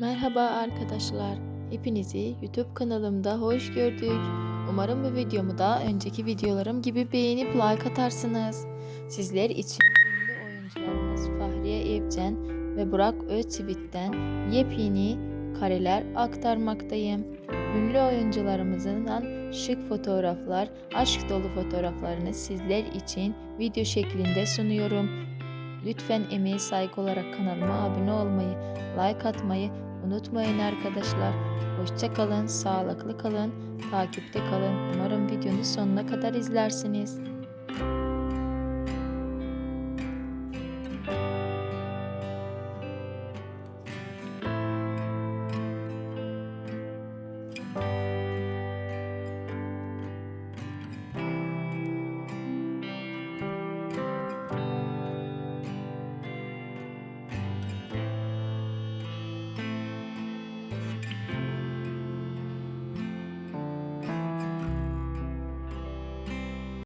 Merhaba arkadaşlar. Hepinizi YouTube kanalımda hoş gördük. Umarım bu videomu da önceki videolarım gibi beğenip like atarsınız. Sizler için ünlü oyuncularımız Fahriye Evcen ve Burak Özçivit'ten yepyeni kareler aktarmaktayım. Ünlü oyuncularımızdan şık fotoğraflar, aşk dolu fotoğraflarını sizler için video şeklinde sunuyorum. Lütfen emeğe saygı olarak kanalıma abone olmayı, like atmayı unutmayın arkadaşlar. Hoşça kalın, sağlıklı kalın, takipte kalın. Umarım videonun sonuna kadar izlersiniz.